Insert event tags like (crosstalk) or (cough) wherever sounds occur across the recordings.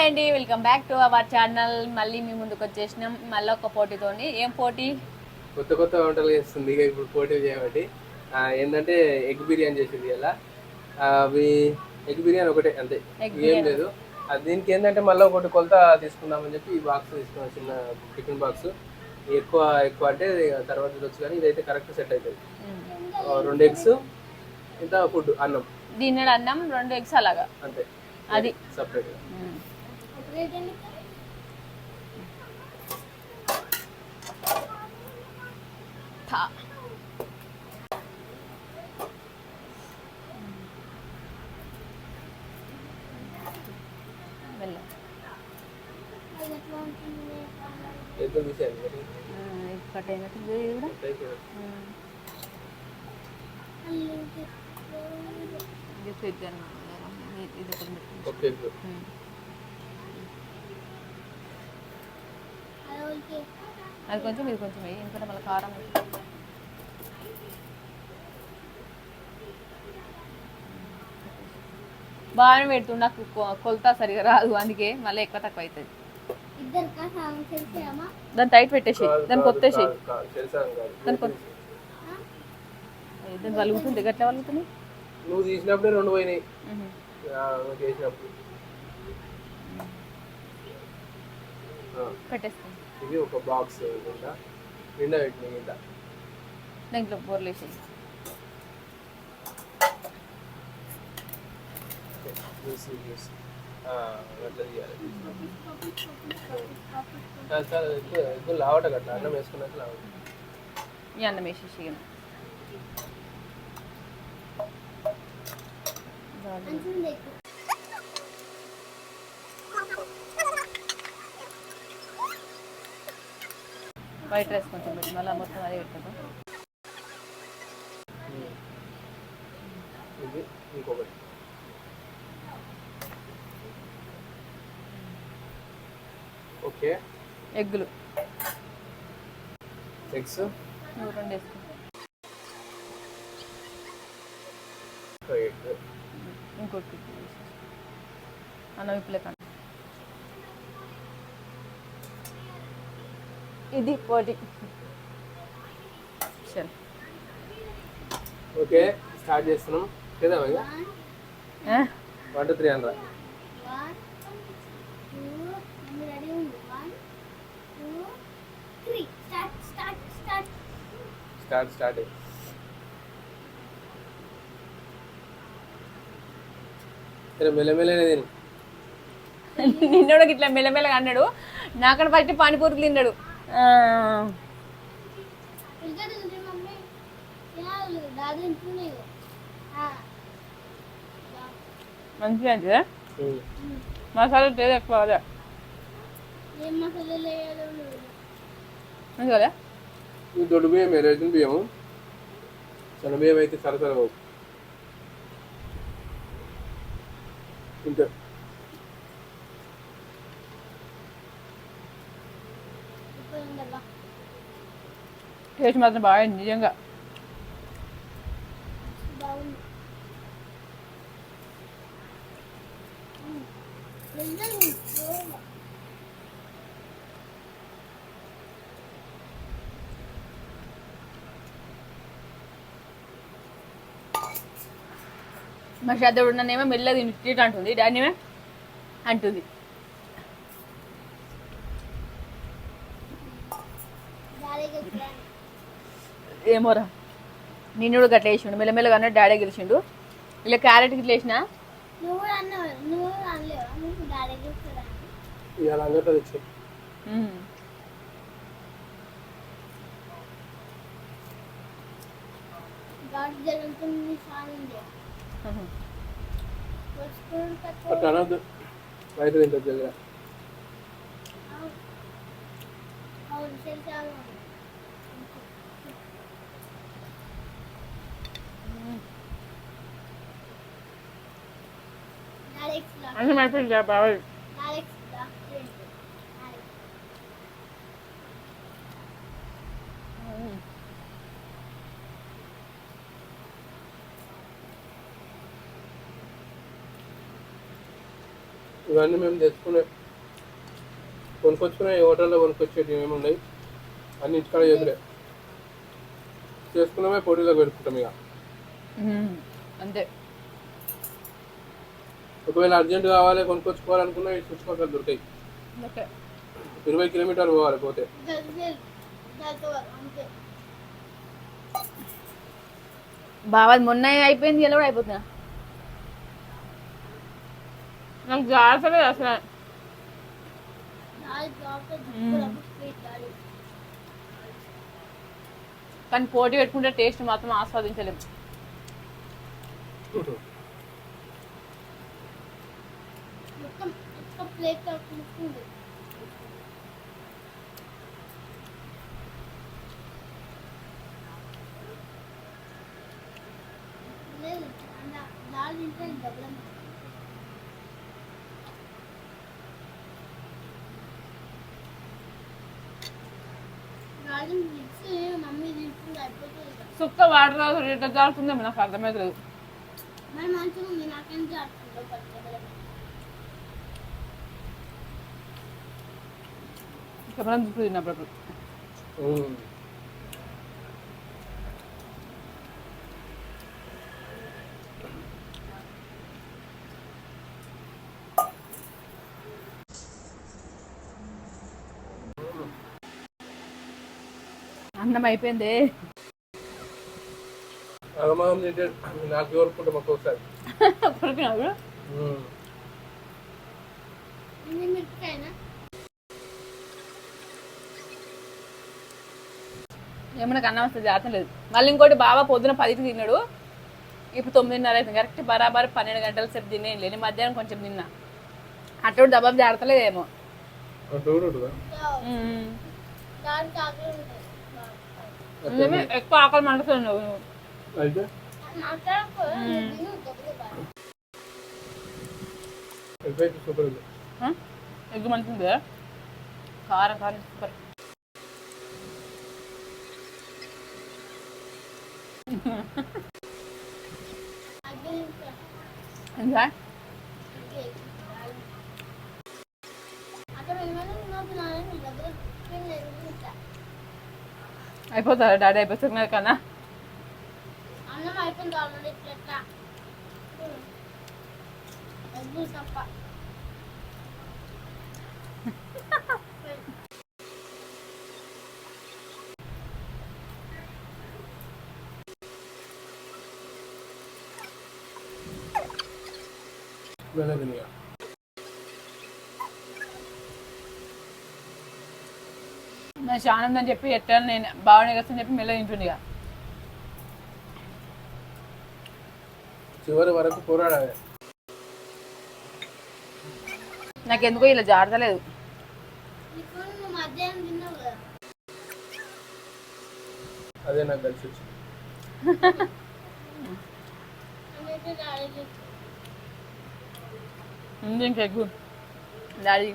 Hi అండి welcome back to our channel మళ్ళీ మీ ముందుకు వచ్చేసినాం. మళ్ళీ ఒక పోటీతోని. ఏం పోటీ? కొత్త కొత్త వంటలు చేస్తుంది. ఇక ఇప్పుడు పోటీ చేయబట్టి ఏంటంటే ఎగ్ బిర్యానీ చేసింది ఇలా అవి ఎగ్ బిర్యానీ ఒకటే అంతే. ఏం లేదు. దీనికి ఏంటంటే మళ్ళీ ఒకటి కొలత తీసుకుందామని చెప్పి ఈ బాక్స్ తీసుకున్నాం చిన్న టిఫిన్ బాక్స్ ఎక్కువ ఎక్కువ అంటే తర్వాత చూడొచ్చు కానీ ఇదైతే కరెక్ట్ సెట్ అవుతుంది రెండు ఎగ్స్ ఇంత ఫుడ్ అన్నం. దీని అన్నం రెండు ఎగ్స్ అలాగా? అంతే. అది. సపరేట్గా ఆ, ఇది ఇది- ఇది ఒకటి పెట్టు. ఒక ఎగ్ ఉమ్. అది కొంచెం ఇది కొంచెం వేయి. ఎందుకంటే మళ్ళీ కారం. బాగానే పెడుతుంది నాకు కొలత సరిగా రాదు. అందుకే మళ్ళీ ఎక్కువ తక్కువ అవుతుంది. దాన్ని టైట్ పెట్టేసి దాన్ని కొత్తేసి. దాని కొత్త దాన్ని వలుగుతుంది ఎట్లా వలుగుతుంది నువ్వు తీసినప్పుడే రెండు పోయినాయి. చేసినప్పుడు. పెట్టేస్తాను ఇది ఒక బాక్స్ నిండా నిండా పెట్టినాయి నిండా. దాంట్లో బోర్లేసి ఓకే, జ్యూసీ జ్యూస్ ఆ, అట్లా తీయాలి ఎక్కువ లావట కట్ట అన్నం వేసుకున్నట్టు లావట. ఈ అన్నం వేసేసి ఇక. చాలు. వైట్ రైస్ కొంచెం పెట్టి మళ్ళీ మొత్తం అదే పెట్టుకుంటాం ఇది ఇంకొకటి. ఓకే. ఎగ్గులు. ఎగ్స్? రెండు వేసుకో ఇంకోటి అన్నం ఇప్పులే కానీ ఇది పోటీ సరే. ఓకే స్టార్ట్ చేస్తున్నాం. ఆ? వన్ టూ త్రీ అనరా. Start start. సరే మెల్లమెల్లనే తిను. నిన్నోడు ఇట్లా మెల్లమెల్లగా అన్నాడు. నాకన్నా ఫస్ట్ పానీపూరికి తిన్నాడు. మంచిగా అంటే ఉమ్. మసాలా తేదు ఎక్కువ అదే మంచిగా బియ్యం రేసిన బియ్యము సన్న బియ్యం అయితే సరసర బాబు టేస్ట్ మాత్రం బాగా నిజంగా మా శ్రద్ధ నన్నేమో మెల్లగా తింటే అంటుంది డాడీ అంటుంది. ఏమోరా. నిన్ను కూడా గట్ల వేసిండు మెల్లమెల్లగా అన్నాడు డాడీ గెలిచిండు. ఇలా క్యారెట్ గిట్ల వేసిన నువ్వు కూడా అన్నావు అన్నీ అయిపోయింది బాబాయ్ ఇవన్నీ మేము తెచ్చుకునే కొనుక్కొచ్చుకునే హోటల్లో కొనుక్కొచ్చేవి ఏమి ఉన్నాయి అన్ని ఇంటికాడ చేతులే. చేసుకున్నామే పోటీలో పెట్టుకుంటాం ఇక. అంతే. ఒకవేళ అర్జెంట్ కావాలి కొనుక్కొచ్చుకోవాలనుకున్నా ఈ చుట్టుపక్కల దొరికాయి ఇరవై కిలోమీటర్లు పోవాలి పోతే. బాగా మొన్న అయిపోయింది ఇలా కూడా అయిపోతుందా? నాకు జాగ్రత్తలేదు అసలు. కానీ పోటీ పెట్టుకుంటే టేస్ట్ మాత్రం ఆస్వాదించలేము ప్లేట్ తీసుకుంది లేదు దాల్ తింటే డబ్బులు. సుక్క వాటర్ రేట్ జారుతుందేమో నాకు అర్థమవుతుంది మరి మంచిగా నాకేం చేస్తుందో చెప్పడం దుప్పుడు తిన్నప్పుడు. అన్నం అయిపోయింది. అగమాగం తింటే నాకు కోరుకుంటాం ఒక్కొక్కసారి కొరికినాడు ఏమన్నా అన్నం వస్తే జాగ్రత్త లేదు. మళ్ళీ ఇంకోటి బాబా పొద్దున పదికి తిన్నాడు. ఇప్పుడు తొమ్మిదిన్నర అవుతుంది కరెక్ట్ బరాబర్ పన్నెండు గంటల సేపు తినే లేని మధ్యాహ్నం కొంచెం తిన్నా. అటు దబాబు జాగ్రత్తలేదేమో. ఎక్కువ ఆకలి మండుతుంది నువ్వు. మంచిది కారం కారం సూపర్ అగ్గి తింటా ఇంకా అగ్గి అక్కడ ఏమైనా ఉన్నప్పుడు నాన్న నీ దగ్గర నేను తింటా అయిపోతారు డాడీ అయిపోతుంది కన్నా. అన్నం అయిపోయింది ఆల్రెడీ ఎగ్గు తప్ప. (laughs) ఇక నేను చాలా ఉందని చెప్పి ఎట్లా నేను బాగా వస్తుందని చెప్పి మెల్ల తింటుండే ఇక చివరి వరకు పోరాడాలి. నాకు ఎందుకో ఇలా జాడతలేదు అదే నాకు కలిసి వచ్చింది. డాడీ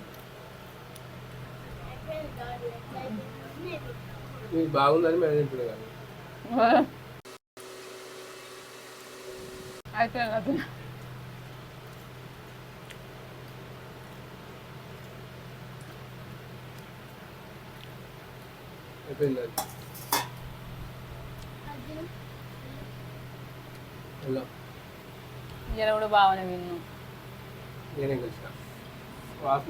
ఎట్లా అయిపోయింది నీకు బాగుందని మేము అయితే నాకు అయిపోయింది అది ఇలా కూడా బాగానే విన్ను నేనే కలిసిన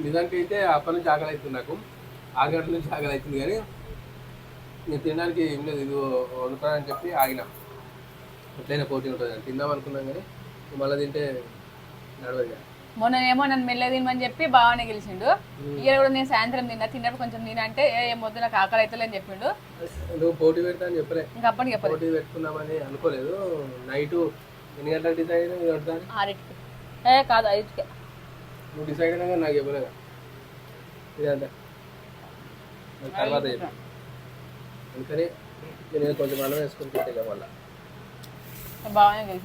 నిజానికి అయితే అప్పటి నుంచి ఆకలి అవుతుంది నాకు. గంటల నుంచి ఆకలి అవుతుంది కానీ నేను తినడానికి ఏం లేదు ఇది వండుతానని చెప్పి ఆగిన. ఎట్లయినా పోటీ ఉంటుంది అని. తిందాం అనుకున్నాం కానీ మళ్ళీ తింటే నడవదు. మొన్ననేమో నన్ను మెల్ల తినమని చెప్పి బాగానే గెలిచిండు. ఇక కూడా నేను సాయంత్రం తిన్నా తిన్నప్పుడు కొంచెం తిన్నా అంటే ఏ ఏం వద్దు నాకు ఆకలి అవుతలే అని చెప్పిండు. నువ్వు పోటీ పెడతా అని చెప్పలే. ఇంకా అప్పటికి చెప్పలేదు పోటీ పెట్టుకుందామని అనుకోలేదు. నైట్ ఎన్ని గంటలకు డిసైడ్ ఆరింటికి. ఏ కాదు ఐదుకే. నువ్వు డిసైడ్ అయినా కానీ నాకు చెప్పలేదు? ఇదంతా. తర్వాత చెప్పు. అందుకని నేను కొంచెం అన్నం వేసుకుని తింటే వల్ల బాగానే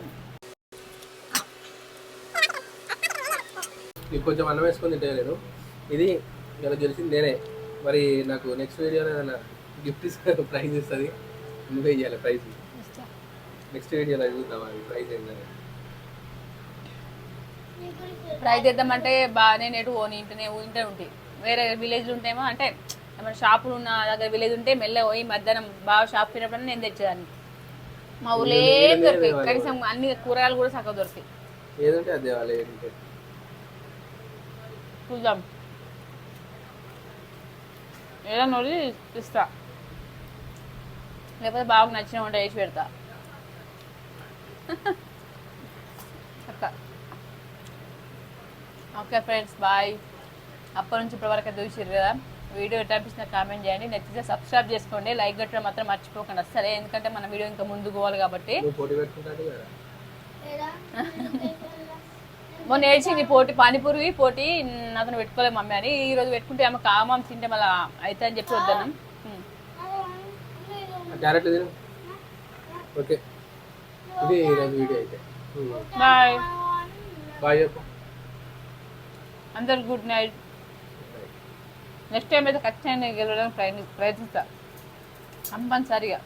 నీకు కొంచెం అన్నం వేసుకొని తింటే నేను. ఇది ఇలా గెలిచింది నేనే. మరి నాకు నెక్స్ట్ వీడియోలో ఏదైనా గిఫ్ట్ ఇస్తే (laughs) ప్రైజ్ ఇస్తుంది. నువ్వే ఇవ్వాలి ప్రైజ్ నెక్స్ట్ వీడియోలో చూద్దాం అది ప్రైజ్ ఏంటని ఫ్రై చేద్దామంటే బాగా నేను ఎటు పోని ఇంటనే ఇంటే ఉంటాయి వేరే విలేజ్లు ఉంటాయేమో అంటే ఏమైనా షాపులు ఉన్న దగ్గర విలేజ్ ఉంటే మెల్ల పోయి మధ్యాహ్నం బాగా షాప్ తినప్పుడు నేను తెచ్చేదాన్ని. మా ఊళ్ళో ఏం దొరికాయి కనీసం అన్ని కూరగాయలు కూడా చక్కగా దొరికాయి చూద్దాం. ఏదన్నా నోడి ఇస్తా లేకపోతే బాగా నచ్చిన వంట వేసి పెడతా. Okay friends bye. అప్పటి నుంచి ఇప్పటివరకు చూసిర్రు కదా? వీడియో ఎట్లా అనిపిస్తున్న కామెంట్ చేయండి. నచ్చితే సబ్స్క్రైబ్ చేసుకోండి. లైక్ కొట్టడం మాత్రం మర్చిపోకండి అసలే ఎందుకంటే మన వీడియో ఇంకా ముందుకు పోవాలి కాబట్టి? మొన్న ఏడ్చింది పోటీ పానీపూరి పోటీ అతను పెట్టుకోలేదు మమ్మీ అని. ఈ రోజు పెట్టుకుంటే ఆమె కామం తింటే మళ్ళీ అయితే అని చెప్పి తిను. ఓకే. ఇది ఈరోజు వీడియో అయితే. బాయ్. బాయ్ చెప్పు. అందరు గుడ్ నైట్. నెక్స్ట్ టైం అయితే ఖచ్చితంగా గెలవడానికి ప్రయత్ని ప్రయత్నిస్తా. కంపల్సరిగా.